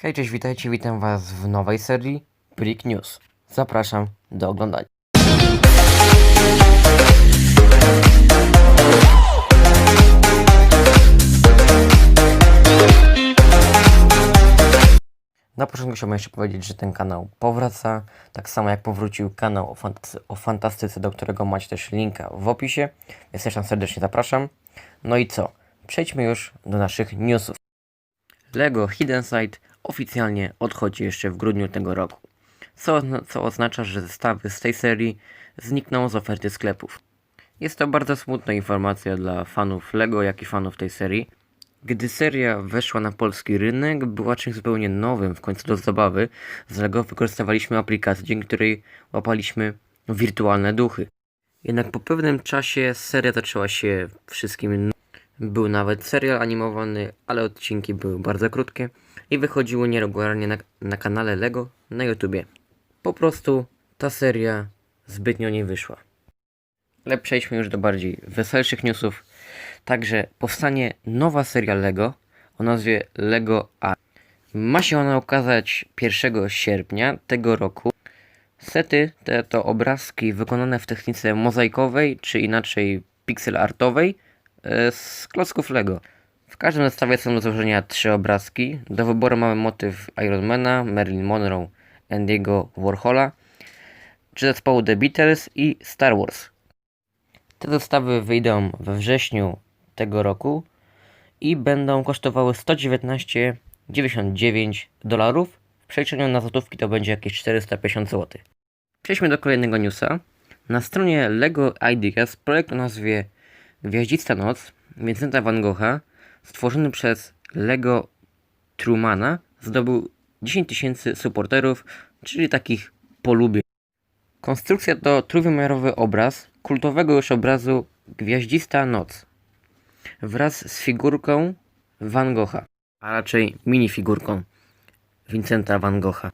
Hej, cześć, witajcie, witam was w nowej serii Brick News. Zapraszam do oglądania. Na początku chciałbym jeszcze powiedzieć, że ten kanał powraca, tak samo jak powrócił kanał o, o fantastyce, do którego macie też linka w opisie, więc też tam serdecznie zapraszam. No i co? Przejdźmy już do naszych newsów. Lego Hidden Side oficjalnie odchodzi jeszcze w grudniu tego roku, co, co oznacza, że zestawy z tej serii znikną z oferty sklepów. Jest to bardzo smutna informacja dla fanów Lego, jak i fanów tej serii. Gdy seria weszła na polski rynek, była czymś zupełnie nowym w końcu do zabawy. Z Lego wykorzystywaliśmy aplikację, dzięki której łapaliśmy wirtualne duchy. Jednak po pewnym czasie seria zaczęła się wszystkim był nawet serial animowany, ale odcinki były bardzo krótkie i wychodziły nieregularnie na, na kanale Lego na YouTubie. Po prostu ta seria zbytnio nie wyszła. Ale przejdźmy już do bardziej weselszych newsów. Także powstanie nowa seria Lego o nazwie Lego A. Ma się ona ukazać 1 sierpnia tego roku. Sety te to obrazki wykonane w technice mozaikowej, czy inaczej pixel artowej z klocków Lego. W każdym zestawie są do złożenia trzy obrazki. Do wyboru mamy motyw Ironmana, Marilyn Monroe, Andy'ego Warhola, czy zespołu The Beatles i Star Wars. Te zestawy wyjdą we wrześniu tego roku i będą kosztowały 119,99 dolarów. W przeliczeniu na złotówki to będzie jakieś 450 zł. Przejdźmy do kolejnego newsa. Na stronie LEGO Ideas projekt o nazwie Gwiaździsta Noc Vincenta van Gogha stworzony przez LEGO Trumana zdobył 10 tysięcy supporterów, czyli takich polubień. Konstrukcja to trójwymiarowy obraz kultowego już obrazu Gwiaździsta Noc wraz z figurką Van Gogha, a raczej minifigurką Vincenta Van Gogha.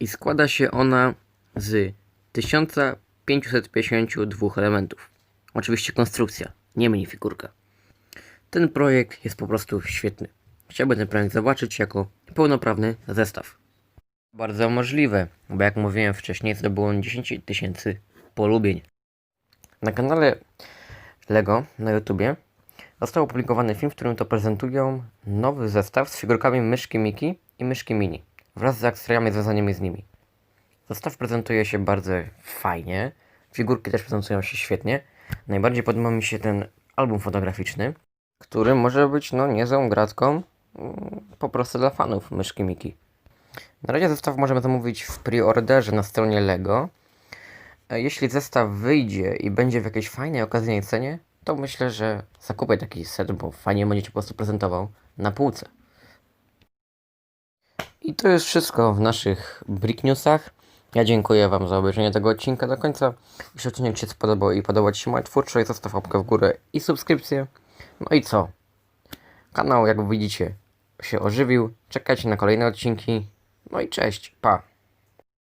I składa się ona z 1552 elementów. Oczywiście konstrukcja, nie minifigurka. Ten projekt jest po prostu świetny. Chciałbym ten projekt zobaczyć jako pełnoprawny zestaw. Bardzo możliwe, bo jak mówiłem wcześniej, zdobyło on 10 tysięcy polubień. Na kanale Lego na YouTubie został opublikowany film, w którym to prezentują nowy zestaw z figurkami myszki Miki i myszki Mini wraz z akcesoriami związanymi z nimi. Zestaw prezentuje się bardzo fajnie, figurki też prezentują się świetnie. Najbardziej podoba mi się ten album fotograficzny, który może być no niezłą gratką mm, po prostu dla fanów myszki Miki. Na razie zestaw możemy zamówić w preorderze na stronie Lego. E, Jeśli zestaw wyjdzie i będzie w jakiejś fajnej, okazyjnej cenie, to myślę, że zakupię taki set, bo fajnie będzie się po prostu prezentował na półce. I to jest wszystko w naszych Brick Newsach. Ja dziękuję Wam za obejrzenie tego odcinka do końca. Jeśli odcinek Ci się spodobał i podoba Ci się moja twórczość, zostaw łapkę w górę i subskrypcję. No i co? Kanał, jak widzicie, się ożywił. Czekajcie na kolejne odcinki. No i cześć, pa!